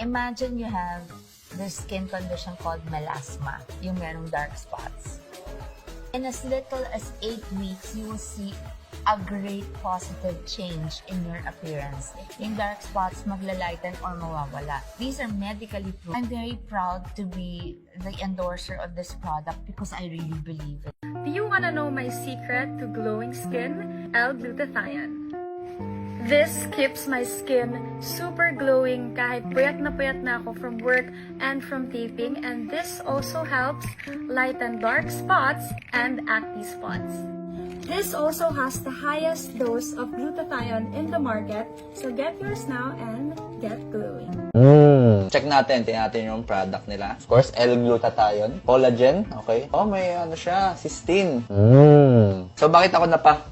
Imagine you have this skin condition called melasma, yung merong dark spots. In as little as 8 weeks, you will see a great positive change in your appearance. Yung dark spots maglalighten or mawawala. These are medically proven. I'm very proud to be the endorser of this product because I really believe it. Do you want to know my secret to glowing skin? L-glutathione. This keeps my skin super glowing kahit puyat na puyat na ako from work and from taping and this also helps lighten dark spots and acne spots. This also has the highest dose of glutathione in the market, so get yours now and get glowing. Mm. Check natin, tingnan natin yung product nila. Of course, L-glutathione, collagen, okay? Oh, may ano siya, cysteine. Mm. So, bakit ako napa,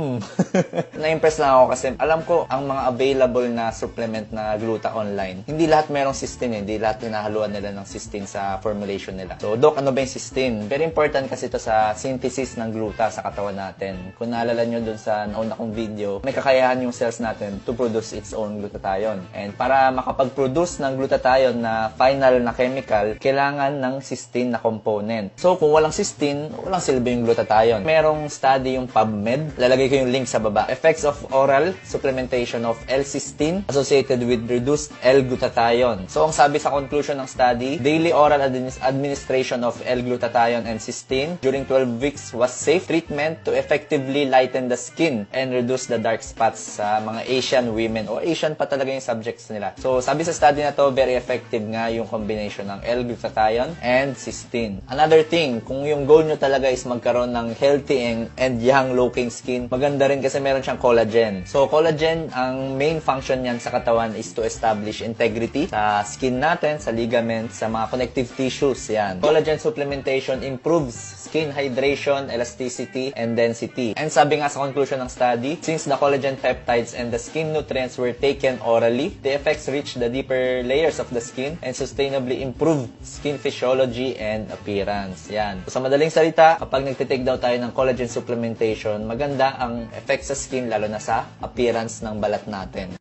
hmm. Na-impress lang ako kasi alam ko ang mga available na supplement na gluta online. Hindi lahat merong cysteine, hindi lahat hinahaluan nila ng cysteine sa formulation nila. So, Doc, ano ba yung cysteine? Very important kasi ito sa synthesis ng gluta sa katawan natin. Kung naalala nyo dun sa nauna kong video, may kakayahan yung cells natin to produce its own glutathione. And para makapag-produce ng glutathione na final na chemical, kailangan ng cysteine na component. So, kung walang cysteine, walang silbi yung glutathione. Merong study yung PubMed. Lalagay ko yung link sa baba. Effects of oral supplementation of L-cysteine associated with reduced L-glutathione. So, ang sabi sa conclusion ng study, daily oral adminis- administration of L-glutathione and cysteine during 12 weeks was safe treatment to effectively lighten the skin and reduce the dark spots sa mga Asian women o Asian pa talaga yung subjects nila. So, sabi sa study na to, very effective nga yung combination ng L-glutathione and cysteine. Another thing, kung yung goal nyo talaga is magkaroon ng healthy and, and young looking skin, maganda rin kasi meron siyang collagen. So, collagen, ang main function niyan sa katawan is to establish integrity sa skin natin, sa ligaments, sa mga connective tissues. Yan. Collagen supplementation improves skin hydration, elasticity, and density. And sabi nga sa conclusion ng study, since the collagen peptides and the skin nutrients were taken orally, the effects reach the deeper layers of the skin and sustainably improve skin physiology and appearance. Yan. So, sa madaling salita, kapag nagtitake daw tayo ng collagen supplementation, maganda ang effect sa skin lalo na sa appearance ng balat natin.